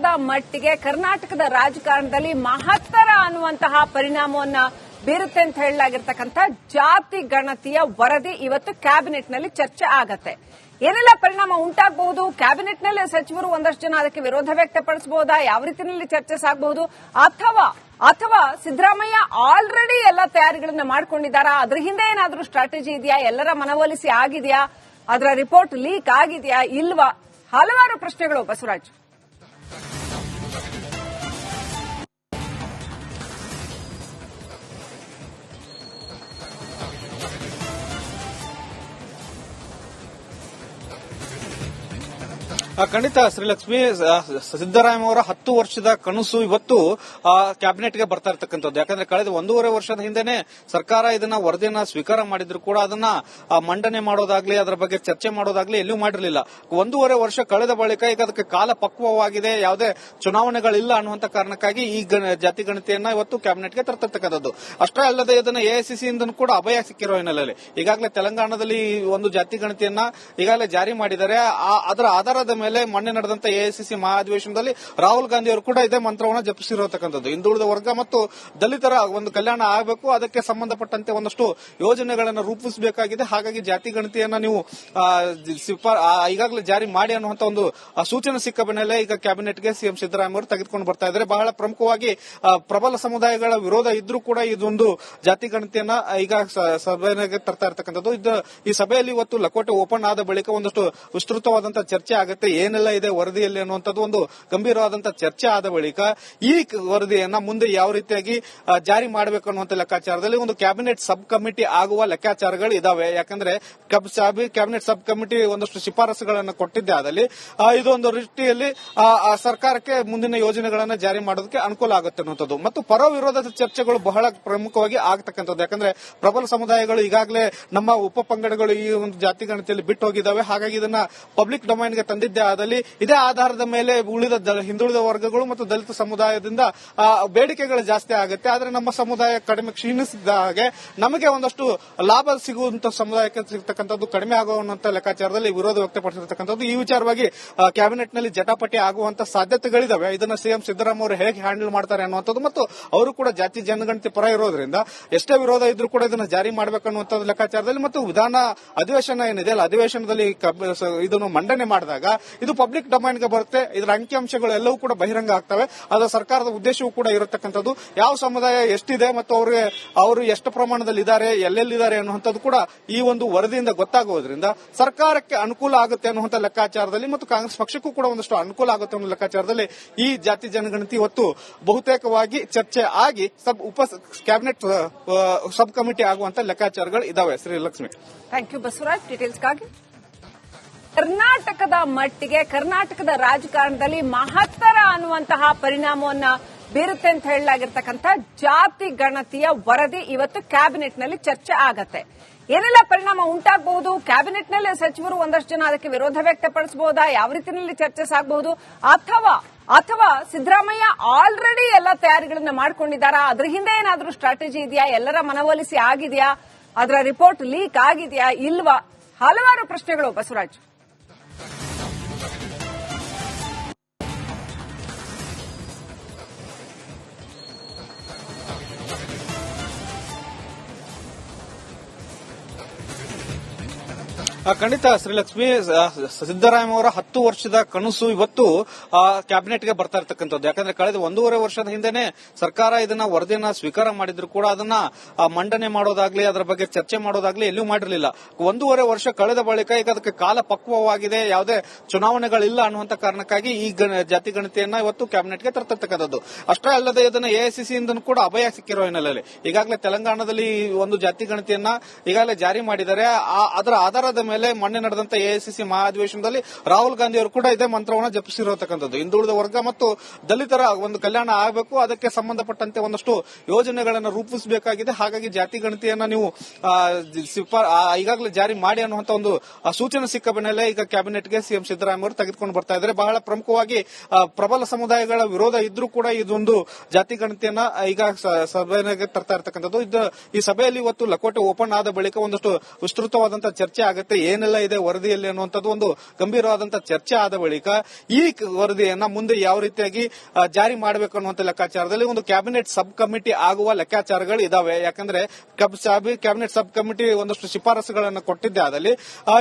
ಕರ್ನಾಟಕದ ಮಟ್ಟಿಗೆ ಕರ್ನಾಟಕದ ರಾಜಕಾರಣದಲ್ಲಿ ಮಹತ್ತರ ಅನ್ನುವಂತಹ ಪರಿಣಾಮವನ್ನ ಬೀರುತ್ತೆ ಅಂತ ಹೇಳಲಾಗಿರ್ತಕ್ಕಂಥ ಜಾತಿ ಗಣತಿಯ ವರದಿ ಇವತ್ತು ಕ್ಯಾಬಿನೆಟ್ನಲ್ಲಿ ಚರ್ಚೆ ಆಗತ್ತೆ. ಏನೆಲ್ಲ ಪರಿಣಾಮ ಉಂಟಾಗಬಹುದು? ಕ್ಯಾಬಿನೆಟ್ನಲ್ಲಿ ಸಚಿವರು ಒಂದಷ್ಟು ಜನ ಅದಕ್ಕೆ ವಿರೋಧ ವ್ಯಕ್ತಪಡಿಸಬಹುದಾ? ಯಾವ ರೀತಿಯಲ್ಲಿ ಚರ್ಚೆ ಸಾಗಬಹುದು? ಅಥವಾ ಅಥವಾ ಸಿದ್ದರಾಮಯ್ಯ ಆಲ್ರೆಡಿ ಎಲ್ಲ ತಯಾರಿಗಳನ್ನ ಮಾಡ್ಕೊಂಡಿದ್ದಾರಾ? ಅದ್ರ ಹಿಂದೆ ಏನಾದರೂ ಸ್ಟ್ರಾಟಜಿ ಇದೆಯಾ? ಎಲ್ಲರ ಮನವೊಲಿಸಿ ಆಗಿದೆಯಾ? ಅದರ ರಿಪೋರ್ಟ್ ಲೀಕ್ ಆಗಿದೆಯಾ? ಇಲ್ವಾ? ಹಲವಾರು ಪ್ರಶ್ನೆಗಳು ಬಸವರಾಜ್. ಖಂಡಿತ ಶ್ರೀಲಕ್ಷ್ಮಿ ಸಿದ್ದರಾಮಯ್ಯ ಅವರ ಹತ್ತು ವರ್ಷದ ಕನಸು ಇವತ್ತು ಕ್ಯಾಬಿನೆಟ್ ಕ್ಯಾಬಿನೆಟ್ಗೆ ಬರ್ತಾ ಇರತಕ್ಕಂಥದ್ದು. ಯಾಕಂದ್ರೆ ಕಳೆದ ಒಂದೂವರೆ ವರ್ಷದ ಹಿಂದೆನೆ ಸರ್ಕಾರ ಇದನ್ನ ವರದಿಯನ್ನ ಸ್ವೀಕಾರ ಮಾಡಿದ್ರು ಕೂಡ ಅದನ್ನ ಮಂಡನೆ ಮಾಡೋದಾಗ್ಲಿ, ಅದರ ಬಗ್ಗೆ ಚರ್ಚೆ ಮಾಡೋದಾಗ್ಲಿ ಎಲ್ಲೂ ಮಾಡಿರಲಿಲ್ಲ. ಒಂದೂವರೆ ವರ್ಷ ಕಳೆದ ಬಳಿಕ ಈಗ ಅದಕ್ಕೆ ಕಾಲ ಪಕ್ವವಾಗಿದೆ, ಯಾವುದೇ ಚುನಾವಣೆಗಳಿಲ್ಲ ಅನ್ನುವಂತ ಕಾರಣಕ್ಕಾಗಿ ಈ ಜಾತಿ ಗಣತಿಯನ್ನ ಇವತ್ತು ಕ್ಯಾಬಿನೆಟ್ಗೆ ತರ್ತಕ್ಕಂಥದ್ದು. ಅಷ್ಟೇ ಅಲ್ಲದೆ ಇದನ್ನ ಎಐಸಿಸಿ ಇಂದ ಕೂಡ ಅಭಯ ಸಿಕ್ಕಿರೋ ಹಿನ್ನೆಲೆಯಲ್ಲಿ. ಈಗಾಗಲೇ ತೆಲಂಗಾಣದಲ್ಲಿ ಒಂದು ಜಾತಿ ಗಣತಿಯನ್ನ ಈಗಾಗಲೇ ಜಾರಿ ಮಾಡಿದ್ದಾರೆ. ಅದರ ಆಧಾರದ ಮೇಲೆ ಮೊನ್ನೆ ನಡೆದಂತ ಎಐಸಿಸಿ ಮಹಾಧಿವೇಶನದಲ್ಲಿ ರಾಹುಲ್ ಗಾಂಧಿ ಅವರು ಕೂಡ ಇದೇ ಮಂತ್ರವನ್ನು ಜಪಿಸಿರತಕ್ಕಂಥದ್ದು. ಹಿಂದುಳಿದ ವರ್ಗ ಮತ್ತು ದಲಿತರ ಒಂದು ಕಲ್ಯಾಣ ಆಗಬೇಕು, ಅದಕ್ಕೆ ಸಂಬಂಧಪಟ್ಟಂತೆ ಒಂದಷ್ಟು ಯೋಜನೆಗಳನ್ನು ರೂಪಿಸಬೇಕಾಗಿದೆ. ಹಾಗಾಗಿ ಜಾತಿ ಗಣತಿಯನ್ನ ನೀವು ಈಗಾಗಲೇ ಜಾರಿ ಮಾಡಿ ಅನ್ನುವಂತ ಒಂದು ಸೂಚನೆ ಸಿಕ್ಕ ಬೆನ್ನಲ್ಲೇ ಈಗ ಕ್ಯಾಬಿನೆಟ್ಗೆ ಸಿಎಂ ಸಿದ್ದರಾಮಯ್ಯ ಅವರು ತೆಗೆದುಕೊಂಡು ಬರ್ತಾ ಇದ್ದಾರೆ. ಬಹಳ ಪ್ರಮುಖವಾಗಿ ಪ್ರಬಲ ಸಮುದಾಯಗಳ ವಿರೋಧ ಇದ್ರೂ ಕೂಡ ಇದೊಂದು ಜಾತಿ ಗಣತಿಯನ್ನ ಈಗ ಸಭೆಗೆ ತರ್ತಾ ಇರತಕ್ಕಂಥದ್ದು. ಈ ಸಭೆಯಲ್ಲಿ ಇವತ್ತು ಲಕೋಟೆ ಓಪನ್ ಆದ ಬಳಿಕ ಒಂದಷ್ಟು ವಿಸ್ತೃತವಾದಂತಹ ಚರ್ಚೆ ಆಗುತ್ತೆ. ಏನೆಲ್ಲ ಇದೆ ವರದಿಯಲ್ಲಿ ಅನ್ನುವಂಥದ್ದು ಒಂದು ಗಂಭೀರವಾದಂತಹ ಚರ್ಚೆ ಆದ ಬಳಿಕ ಈ ವರದಿಯನ್ನ ಮುಂದೆ ಯಾವ ರೀತಿಯಾಗಿ ಜಾರಿ ಮಾಡಬೇಕು ಅನ್ನುವಂಥ ಲೆಕ್ಕಾಚಾರದಲ್ಲಿ ಒಂದು ಕ್ಯಾಬಿನೆಟ್ ಸಬ್ ಕಮಿಟಿ ಆಗುವ ಲೆಕ್ಕಾಚಾರಗಳು ಇದಾವೆ. ಯಾಕಂದ್ರೆ ಕ್ಯಾಬಿನೆಟ್ ಸಬ್ ಕಮಿಟಿ ಒಂದಷ್ಟು ಶಿಫಾರಸುಗಳನ್ನು ಕೊಟ್ಟಿದ್ದೆ ಆದಲ್ಲಿ ಇದೊಂದು ರೀತಿಯಲ್ಲಿ ಸರ್ಕಾರಕ್ಕೆ ಮುಂದಿನ ಯೋಜನೆಗಳನ್ನು ಜಾರಿ ಮಾಡೋದಕ್ಕೆ ಅನುಕೂಲ ಆಗುತ್ತೆ ಅನ್ನುವಂಥದ್ದು. ಮತ್ತು ಪರ ವಿರೋಧದ ಚರ್ಚೆಗಳು ಬಹಳ ಪ್ರಮುಖವಾಗಿ ಆಗತಕ್ಕಂಥದ್ದು. ಯಾಕಂದ್ರೆ ಪ್ರಬಲ ಸಮುದಾಯಗಳು ಈಗಾಗಲೇ ನಮ್ಮ ಉಪ ಪಂಗಡಗಳು ಈ ಒಂದು ಜಾತಿ ಗಣತಿಯಲ್ಲಿ ಬಿಟ್ಟು ಹೋಗಿದ್ದಾವೆ. ಹಾಗಾಗಿ ಇದನ್ನ ಪಬ್ಲಿಕ್ ಡೊಮೈನ್ಗೆ ತಂದಿದ್ದೇ ಆದಲ್ಲಿ ಇದೇ ಆಧಾರದ ಮೇಲೆ ಉಳಿದ ಹಿಂದುಳಿದ ವರ್ಗಗಳು ಮತ್ತು ದಲಿತ ಸಮುದಾಯದಿಂದ ಬೇಡಿಕೆಗಳು ಜಾಸ್ತಿ ಆಗುತ್ತೆ. ಆದರೆ ನಮ್ಮ ಸಮುದಾಯ ಕಡಿಮೆ ಕ್ಷೀಣಿಸಿದ ಹಾಗೆ ನಮಗೆ ಒಂದಷ್ಟು ಲಾಭ ಸಿಗುವಂತ ಸಮುದಾಯಕ್ಕೆ ಸಿಗ್ತಕ್ಕಂಥದ್ದು ಕಡಿಮೆ ಆಗುವಂತ ಲೆಕ್ಕಾಚಾರದಲ್ಲಿ ವಿರೋಧ ವ್ಯಕ್ತಪಡಿಸಿರ್ತಕ್ಕಂಥದ್ದು. ಈ ವಿಚಾರವಾಗಿ ಕ್ಯಾಬಿನೆಟ್ನಲ್ಲಿ ಜಟಾಪಟಿ ಆಗುವಂತ ಸಾಧ್ಯತೆಗಳಿದಾವೆ. ಇದನ್ನು ಸಿಎಂ ಸಿದ್ದರಾಮ ಅವರು ಹೇಗೆ ಹ್ಯಾಂಡಲ್ ಮಾಡ್ತಾರೆ ಅನ್ನುವಂಥದ್ದು ಮತ್ತು ಅವರು ಕೂಡ ಜಾತಿ ಜನಗಣತಿ ಪರ ಇರೋದ್ರಿಂದ ಎಷ್ಟೇ ವಿರೋಧ ಇದ್ರೂ ಕೂಡ ಇದನ್ನು ಜಾರಿ ಮಾಡಬೇಕನ್ನುವಂಥದ್ದು ಲೆಕ್ಕಾಚಾರದಲ್ಲಿ ಮತ್ತು ವಿಧಾನ ಅಧಿವೇಶನ ಏನಿದೆ ಅಲ್ಲ, ಅಧಿವೇಶನದಲ್ಲಿ ಇದನ್ನು ಮಂಡನೆ ಮಾಡಿದಾಗ ಇದು ಪಬ್ಲಿಕ್ ಡೊಮೈನ್ಗೆ ಬರುತ್ತೆ. ಇದರ ಅಂಕಿಅಂಶಗಳು ಎಲ್ಲವೂ ಕೂಡ ಬಹಿರಂಗ ಆಗ್ತವೆ. ಅದರ ಸರ್ಕಾರದ ಉದ್ದೇಶವೂ ಕೂಡ ಇರತಕ್ಕಂಥದ್ದು. ಯಾವ ಸಮುದಾಯ ಎಷ್ಟಿದೆ ಮತ್ತು ಅವರಿಗೆ, ಅವರು ಎಷ್ಟು ಪ್ರಮಾಣದಲ್ಲಿ ಇದ್ದಾರೆ, ಎಲ್ಲೆಲ್ಲಿದ್ದಾರೆ ಅನ್ನುವಂಥದ್ದು ಕೂಡ ಈ ಒಂದು ವರದಿಯಿಂದ ಗೊತ್ತಾಗುವುದರಿಂದ ಸರ್ಕಾರಕ್ಕೆ ಅನುಕೂಲ ಆಗುತ್ತೆ ಅನ್ನುವಂಥ ಲೆಕ್ಕಾಚಾರದಲ್ಲಿ ಮತ್ತು ಕಾಂಗ್ರೆಸ್ ಪಕ್ಷಕ್ಕೂ ಕೂಡ ಒಂದಷ್ಟು ಅನುಕೂಲ ಆಗುತ್ತೆ ಅನ್ನೋ ಲೆಕ್ಕಾಚಾರದಲ್ಲಿ ಈ ಜಾತಿ ಜನಗಣತಿ ಇವತ್ತು ಬಹುತೇಕವಾಗಿ ಚರ್ಚೆ ಆಗಿ ಸಬ್ ಉಪ ಕ್ಯಾಬಿನೆಟ್ ಸಬ್ ಕಮಿಟಿ ಆಗುವಂತ ಲೆಕ್ಕಾಚಾರಗಳು ಇದಾವೆ. Srilakshmi thank you Basavaraj. ಡೀಟೇಲ್ಸ್ಗಾಗಿ ಕರ್ನಾಟಕದ ಮಟ್ಟಿಗೆ, ಕರ್ನಾಟಕದ ರಾಜಕಾರಣದಲ್ಲಿ ಮಹತ್ತರ ಅನ್ನುವಂತಹ ಪರಿಣಾಮವನ್ನ ಬೀರುತ್ತೆ ಅಂತ ಹೇಳಲಾಗಿರ್ತಕ್ಕಂಥ ಜಾತಿ ಗಣತಿಯ ವರದಿ ಇವತ್ತು ಕ್ಯಾಬಿನೆಟ್ನಲ್ಲಿ ಚರ್ಚೆ ಆಗತ್ತೆ. ಏನೆಲ್ಲ ಪರಿಣಾಮ ಉಂಟಾಗಬಹುದು? ಕ್ಯಾಬಿನೆಟ್ನಲ್ಲಿ ಸಚಿವರು ಒಂದಷ್ಟು ಜನ ಅದಕ್ಕೆ ವಿರೋಧ ವ್ಯಕ್ತಪಡಿಸಬಹುದಾ? ಯಾವ ರೀತಿಯಲ್ಲಿ ಚರ್ಚೆ ಸಾಗಬಹುದು? ಅಥವಾ ಅಥವಾ ಸಿದ್ದರಾಮಯ್ಯ ಆಲ್ರೆಡಿ ಎಲ್ಲ ತಯಾರಿಗಳನ್ನ ಮಾಡ್ಕೊಂಡಿದ್ದಾರಾ? ಅದ್ರ ಹಿಂದೆ ಏನಾದರೂ ಸ್ಟ್ರಾಟಜಿ ಇದೆಯಾ? ಎಲ್ಲರ ಮನವೊಲಿಸಿ ಆಗಿದೆಯಾ? ಅದರ ರಿಪೋರ್ಟ್ ಲೀಕ್ ಆಗಿದೆಯಾ? ಇಲ್ವಾ? ಹಲವಾರು ಪ್ರಶ್ನೆಗಳು ಬಸವರಾಜ್. ಖಂಡಿತ ಶ್ರೀಲಕ್ಷ್ಮಿ ಸಿದ್ದರಾಮಯ್ಯ ಅವರ ಹತ್ತು ವರ್ಷದ ಕನಸು ಇವತ್ತು ಕ್ಯಾಬಿನೆಟ್ ಕ್ಯಾಬಿನೆಟ್ಗೆ ಬರ್ತಾ ಇರತಕ್ಕಂಥದ್ದು. ಯಾಕಂದ್ರೆ ಕಳೆದ ಒಂದೂವರೆ ವರ್ಷದ ಹಿಂದೆನೆ ಸರ್ಕಾರ ಇದನ್ನ ವರದಿಯನ್ನ ಸ್ವೀಕಾರ ಮಾಡಿದ್ರು ಕೂಡ ಅದನ್ನ ಮಂಡನೆ ಮಾಡೋದಾಗ್ಲಿ, ಅದರ ಬಗ್ಗೆ ಚರ್ಚೆ ಮಾಡೋದಾಗ್ಲಿ ಎಲ್ಲೂ ಮಾಡಿರಲಿಲ್ಲ. ಒಂದೂವರೆ ವರ್ಷ ಕಳೆದ ಬಳಿಕ ಈಗ ಅದಕ್ಕೆ ಕಾಲ ಪಕ್ವವಾಗಿದೆ. ಯಾವುದೇ ಚುನಾವಣೆಗಳಿಲ್ಲ ಅನ್ನುವಂತ ಕಾರಣಕ್ಕಾಗಿ ಈ ಜಾತಿ ಗಣತಿಯನ್ನ ಇವತ್ತು ಕ್ಯಾಬಿನೆಟ್ಗೆ ತರ್ತಕ್ಕಂಥದ್ದು. ಅಷ್ಟೇ ಅಲ್ಲದೆ ಇದನ್ನ ಎಐಸಿಸಿ ಇಂದ ಕೂಡ ಅಭಯ ಸಿಕ್ಕಿರೋ ಹಿನ್ನೆಲೆಯಲ್ಲಿ. ಈಗಾಗಲೇ ತೆಲಂಗಾಣದಲ್ಲಿ ಒಂದು ಜಾತಿ ಗಣತಿಯನ್ನ ಈಗಾಗಲೇ ಜಾರಿ ಮಾಡಿದ್ದಾರೆ. ಅದರ ಆಧಾರದ ಮೇಲೆ ಮೊನ್ನೆ ನಡೆದಂತ ಎಐಸಿಸಿ ಮಹಾಧಿವೇಶನದಲ್ಲಿ ರಾಹುಲ್ ಗಾಂಧಿ ಅವರು ಕೂಡ ಇದೇ ಮಂತ್ರವನ್ನ ಜಪಿಸಿರತಕ್ಕಂಥದ್ದು. ಹಿಂದುಳಿದ ವರ್ಗ ಮತ್ತು ದಲಿತರ ಒಂದು ಕಲ್ಯಾಣ ಆಗಬೇಕು, ಅದಕ್ಕೆ ಸಂಬಂಧಪಟ್ಟಂತೆ ಒಂದಷ್ಟು ಯೋಜನೆಗಳನ್ನು ರೂಪಿಸಬೇಕಾಗಿದೆ. ಹಾಗಾಗಿ ಜಾತಿ ಗಣತಿಯನ್ನ ನೀವು ಈಗಾಗಲೇ ಜಾರಿ ಮಾಡಿ ಅನ್ನುವಂತ ಒಂದು ಸೂಚನೆ ಸಿಕ್ಕ ಬೆನ್ನಲ್ಲೇ ಈಗ ಕ್ಯಾಬಿನೆಟ್ಗೆ ಸಿಎಂ ಸಿದ್ದರಾಮಯ್ಯ ಅವರು ತೆಗೆದುಕೊಂಡು ಬರ್ತಾ ಇದ್ದಾರೆ. ಬಹಳ ಪ್ರಮುಖವಾಗಿ ಪ್ರಬಲ ಸಮುದಾಯಗಳ ವಿರೋಧ ಇದ್ರೂ ಕೂಡ ಇದೊಂದು ಜಾತಿ ಗಣತಿಯನ್ನ ಈಗ ಸಭೆಗೆ ತರ್ತಾ ಇರತಕ್ಕಂಥದ್ದು. ಈ ಸಭೆಯಲ್ಲಿ ಇವತ್ತು ಲಕೋಟೆ ಓಪನ್ ಆದ ಬಳಿಕ ಒಂದಷ್ಟು ವಿಸ್ತೃತವಾದಂತಹ ಚರ್ಚೆ ಆಗುತ್ತೆ. ಏನೆಲ್ಲ ಇದೆ ವರದಿಯಲ್ಲಿ ಅನ್ನುವಂಥದ್ದು ಒಂದು ಗಂಭೀರವಾದಂತಹ ಚರ್ಚೆ ಆದ ಬಳಿಕ ಈ ವರದಿಯನ್ನ ಮುಂದೆ ಯಾವ ರೀತಿಯಾಗಿ ಜಾರಿ ಮಾಡಬೇಕು ಅನ್ನುವಂಥ ಲೆಕ್ಕಾಚಾರದಲ್ಲಿ ಒಂದು ಕ್ಯಾಬಿನೆಟ್ ಸಬ್ ಕಮಿಟಿ ಆಗುವ ಲೆಕ್ಕಾಚಾರಗಳು ಇದಾವೆ. ಯಾಕಂದ್ರೆ ಕ್ಯಾಬಿನೆಟ್ ಸಬ್ ಕಮಿಟಿ ಒಂದಷ್ಟು ಶಿಫಾರಸುಗಳನ್ನು ಕೊಟ್ಟಿದ್ದೆ ಆದಲ್ಲಿ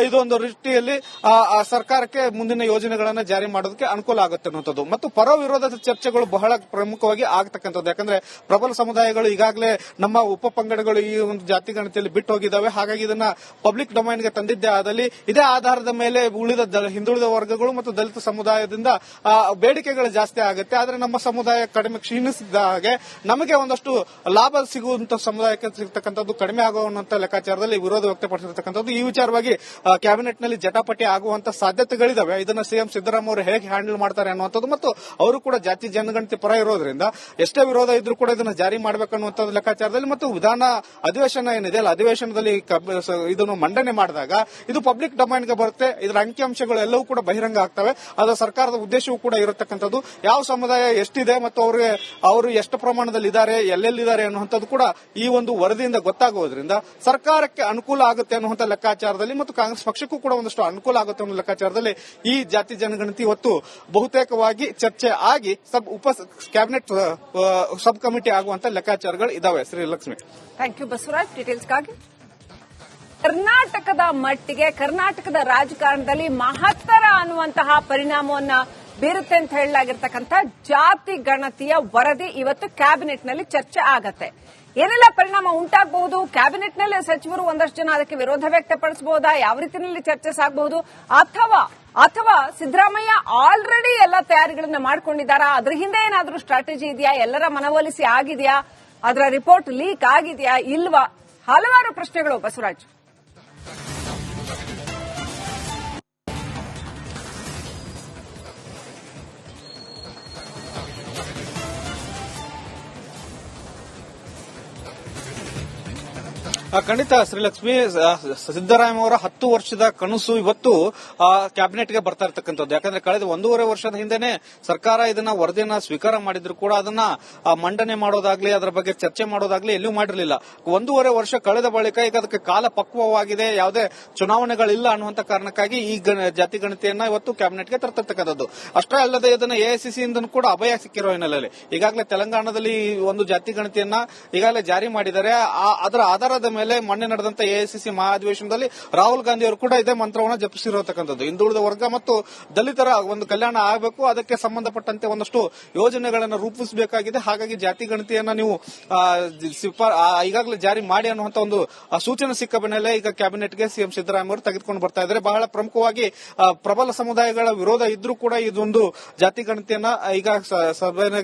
ಇದೊಂದು ದೃಷ್ಟಿಯಲ್ಲಿ ಸರ್ಕಾರಕ್ಕೆ ಮುಂದಿನ ಯೋಜನೆಗಳನ್ನು ಜಾರಿ ಮಾಡೋದಕ್ಕೆ ಅನುಕೂಲ ಆಗುತ್ತೆ ಅನ್ನುವಂಥದ್ದು. ಮತ್ತು ಪರ ವಿರೋಧದ ಚರ್ಚೆಗಳು ಬಹಳ ಪ್ರಮುಖವಾಗಿ ಆಗತಕ್ಕಂಥದ್ದು. ಯಾಕಂದ್ರೆ ಪ್ರಬಲ ಸಮುದಾಯಗಳು ಈಗಾಗಲೇ ನಮ್ಮ ಉಪ ಪಂಗಡಗಳು ಈ ಒಂದು ಜಾತಿ ಗಣತಿಯಲ್ಲಿ ಬಿಟ್ಟು ಹೋಗಿದ್ದಾವೆ. ಹಾಗಾಗಿ ಇದನ್ನ ಪಬ್ಲಿಕ್ ಡೊಮೈನ್ಗೆ ತಂದಿದ್ದೆ ಆದಲ್ಲಿ ಇದೇ ಆಧಾರದ ಮೇಲೆ ಉಳಿದ ಹಿಂದುಳಿದ ವರ್ಗಗಳು ಮತ್ತು ದಲಿತ ಸಮುದಾಯದಿಂದ ಬೇಡಿಕೆಗಳು ಜಾಸ್ತಿ ಆಗುತ್ತೆ. ಆದರೆ ನಮ್ಮ ಸಮುದಾಯ ಕಡಿಮೆ ಕ್ಷೀಣಿಸಿದ ಹಾಗೆ ನಮಗೆ ಒಂದಷ್ಟು ಲಾಭ ಸಿಗುವಂತ ಸಮುದಾಯಕ್ಕೆ ಸಿಗ್ತಕ್ಕಂಥದ್ದು ಕಡಿಮೆ ಆಗುವಂತ ಲೆಕ್ಕಾಚಾರದಲ್ಲಿ ವಿರೋಧ ವ್ಯಕ್ತಪಡಿಸಿರ್ತಕ್ಕಂಥದ್ದು. ಈ ವಿಚಾರವಾಗಿ ಕ್ಯಾಬಿನೆಟ್ನಲ್ಲಿ ಜಟಾಪಟಿ ಆಗುವಂತ ಸಾಧ್ಯತೆಗಳಿದಾವೆ. ಇದನ್ನ ಸಿಎಂ ಸಿದ್ದರಾಮಯ್ಯ ಅವರು ಹೇಗೆ ಹ್ಯಾಂಡಲ್ ಮಾಡ್ತಾರೆ ಅನ್ನುವಂಥದ್ದು ಮತ್ತು ಅವರು ಕೂಡ ಜಾತಿ ಜನಗಣತಿ ಪರ ಇರೋದ್ರಿಂದ ಎಷ್ಟೇ ವಿರೋಧ ಇದ್ರೂ ಕೂಡ ಇದನ್ನ ಜಾರಿ ಮಾಡಬೇಕನ್ನುವಂತ ಲೆಕ್ಕಾಚಾರದಲ್ಲಿ ಮತ್ತು ವಿಧಾನ ಅಧಿವೇಶನ ಏನಿದೆ ಅಲ್ಲ, ಅಧಿವೇಶನದಲ್ಲಿ ಇದನ್ನು ಮಂಡನೆ ಮಾಡಿದಾಗ ಇದು ಪಬ್ಲಿಕ್ ಡೊಮೈನ್ಗೆ ಬರುತ್ತೆ. ಇದರ ಅಂಕಿಅಂಶಗಳು ಎಲ್ಲವೂ ಕೂಡ ಬಹಿರಂಗ ಆಗ್ತವೆ. ಅದರ ಸರ್ಕಾರದ ಉದ್ದೇಶವೂ ಕೂಡ ಇರತಕ್ಕಂಥದ್ದು. ಯಾವ ಸಮುದಾಯ ಎಷ್ಟಿದೆ ಮತ್ತು ಅವರಿಗೆ, ಅವರು ಎಷ್ಟು ಪ್ರಮಾಣದಲ್ಲಿ ಇದ್ದಾರೆ, ಎಲ್ಲೆಲ್ಲಿದ್ದಾರೆ ಅನ್ನುವಂಥದ್ದು ಕೂಡ ಈ ಒಂದು ವರದಿಯಿಂದ ಗೊತ್ತಾಗುವುದರಿಂದ ಸರ್ಕಾರಕ್ಕೆ ಅನುಕೂಲ ಆಗುತ್ತೆ ಅನ್ನುವಂಥ ಲೆಕ್ಕಾಚಾರದಲ್ಲಿ ಮತ್ತು ಕಾಂಗ್ರೆಸ್ ಪಕ್ಷಕ್ಕೂ ಕೂಡ ಒಂದಷ್ಟು ಅನುಕೂಲ ಆಗುತ್ತೆ ಅನ್ನೋ ಲೆಕ್ಕಾಚಾರದಲ್ಲಿ ಈ ಜಾತಿ ಜನಗಣತಿ ಇವತ್ತು ಬಹುತೇಕವಾಗಿ ಚರ್ಚೆ ಆಗಿ ಸಬ್ ಉಪ ಕ್ಯಾಬಿನೆಟ್ ಸಬ್ ಕಮಿಟಿ ಆಗುವಂತ ಲೆಕ್ಕಾಚಾರಗಳು ಇದಾವೆ ಶ್ರೀಲಕ್ಷ್ಮಿ ಥ್ಯಾಂಕ್ ಯು ಬಸವರಾಜ್. ಡೀಟೇಲ್ಸ್ಗಾಗಿ ಕರ್ನಾಟಕದ ಮಟ್ಟಿಗೆ, ಕರ್ನಾಟಕದ ರಾಜಕಾರಣದಲ್ಲಿ ಮಹತ್ತರ ಅನ್ನುವಂತಹ ಪರಿಣಾಮವನ್ನ ಬೀರುತ್ತೆ ಅಂತ ಹೇಳಲಾಗಿರ್ತಕ್ಕಂಥ ಜಾತಿ ಗಣತಿಯ ವರದಿ ಇವತ್ತು ಕ್ಯಾಬಿನೆಟ್ನಲ್ಲಿ ಚರ್ಚೆ ಆಗತ್ತೆ. ಏನೆಲ್ಲ ಪರಿಣಾಮ ಉಂಟಾಗಬಹುದು? ಕ್ಯಾಬಿನೆಟ್ನಲ್ಲಿ ಸಚಿವರು ಒಂದಷ್ಟು ಜನ ಅದಕ್ಕೆ ವಿರೋಧ ವ್ಯಕ್ತಪಡಿಸಬಹುದಾ? ಯಾವ ರೀತಿಯಲ್ಲಿ ಚರ್ಚೆ ಸಾಗಬಹುದು? ಅಥವಾ ಅಥವಾ ಸಿದ್ದರಾಮಯ್ಯ ಆಲ್ರೆಡಿ ಎಲ್ಲ ತಯಾರಿಗಳನ್ನ ಮಾಡ್ಕೊಂಡಿದ್ದಾರಾ? ಅದ್ರ ಹಿಂದೆ ಏನಾದರೂ ಸ್ಟ್ರಾಟಜಿ ಇದೆಯಾ? ಎಲ್ಲರ ಮನವೊಲಿಸಿ ಆಗಿದೆಯಾ? ಅದರ ರಿಪೋರ್ಟ್ ಲೀಕ್ ಆಗಿದೆಯಾ? ಇಲ್ವಾ? ಹಲವಾರು ಪ್ರಶ್ನೆಗಳು ಬಸವರಾಜ್. ಖಂಡಿತ ಶ್ರೀಲಕ್ಷ್ಮಿ ಸಿದ್ದರಾಮಯ್ಯ ಅವರ ಹತ್ತು ವರ್ಷದ ಕನಸು ಇವತ್ತು ಕ್ಯಾಬಿನೆಟ್ಗೆ ಬರ್ತಾ ಇರತಕ್ಕಂಥದ್ದು. ಯಾಕಂದ್ರೆ ಕಳೆದ ಒಂದೂವರೆ ವರ್ಷದ ಹಿಂದೆನೆ ಸರ್ಕಾರ ಇದನ್ನ ವರದಿಯನ್ನ ಸ್ವೀಕಾರ ಮಾಡಿದ್ರು ಕೂಡ ಅದನ್ನ ಮಂಡನೆ ಮಾಡೋದಾಗ್ಲಿ, ಅದರ ಬಗ್ಗೆ ಚರ್ಚೆ ಮಾಡೋದಾಗ್ಲಿ ಎಲ್ಲೂ ಮಾಡಿರಲಿಲ್ಲ. ಒಂದೂವರೆ ವರ್ಷ ಕಳೆದ ಬಳಿಕ ಈಗ ಅದಕ್ಕೆ ಕಾಲ ಪಕ್ವವಾಗಿದೆ. ಯಾವುದೇ ಚುನಾವಣೆಗಳಿಲ್ಲ ಅನ್ನುವಂತ ಕಾರಣಕ್ಕಾಗಿ ಈ ಜಾತಿ ಗಣತಿಯನ್ನ ಇವತ್ತು ಕ್ಯಾಬಿನೆಟ್ಗೆ ತರ್ತಕ್ಕಂಥದ್ದು. ಅಷ್ಟೇ ಅಲ್ಲದೆ ಇದನ್ನ ಎಐಸಿಸಿ ಇಂದ ಕೂಡ ಅಭಯ ಸಿಕ್ಕಿರೋ ಹಿನ್ನೆಲೆಯಲ್ಲಿ. ಈಗಾಗಲೇ ತೆಲಂಗಾಣದಲ್ಲಿ ಒಂದು ಜಾತಿ ಗಣತಿಯನ್ನ ಈಗಾಗಲೇ ಜಾರಿ ಮಾಡಿದ್ದಾರೆ. ಅದರ ಆಧಾರದ ಮೇಲೆ ಮೊನ್ನೆ ನಡೆದಂತ ಎಐಸಿಸಿ ಮಹಾಧಿವೇಶನದಲ್ಲಿ ರಾಹುಲ್ ಗಾಂಧಿ ಅವರು ಕೂಡ ಇದೇ ಮಂತ್ರವನ್ನು ಜಪಿಸಿರತಕ್ಕಂಥದ್ದು. ಹಿಂದುಳಿದ ವರ್ಗ ಮತ್ತು ದಲಿತರ ಒಂದು ಕಲ್ಯಾಣ ಆಗಬೇಕು, ಅದಕ್ಕೆ ಸಂಬಂಧಪಟ್ಟಂತೆ ಒಂದಷ್ಟು ಯೋಜನೆಗಳನ್ನು ರೂಪಿಸಬೇಕಾಗಿದೆ. ಹಾಗಾಗಿ ಜಾತಿ ಗಣತಿಯನ್ನ ನೀವು ಈಗಾಗಲೇ ಜಾರಿ ಮಾಡಿ ಅನ್ನುವಂತ ಒಂದು ಸೂಚನೆ ಸಿಕ್ಕ ಬೆನ್ನಲ್ಲೇ ಈಗ ಕ್ಯಾಬಿನೆಟ್ಗೆ ಸಿಎಂ ಸಿದ್ದರಾಮಯ್ಯ ಅವರು ತೆಗೆದುಕೊಂಡು ಬರ್ತಾ ಇದ್ದಾರೆ. ಬಹಳ ಪ್ರಮುಖವಾಗಿ ಪ್ರಬಲ ಸಮುದಾಯಗಳ ವಿರೋಧ ಇದ್ರೂ ಕೂಡ ಇದೊಂದು ಜಾತಿ ಗಣತಿಯನ್ನ ಈಗ ಸಭೆ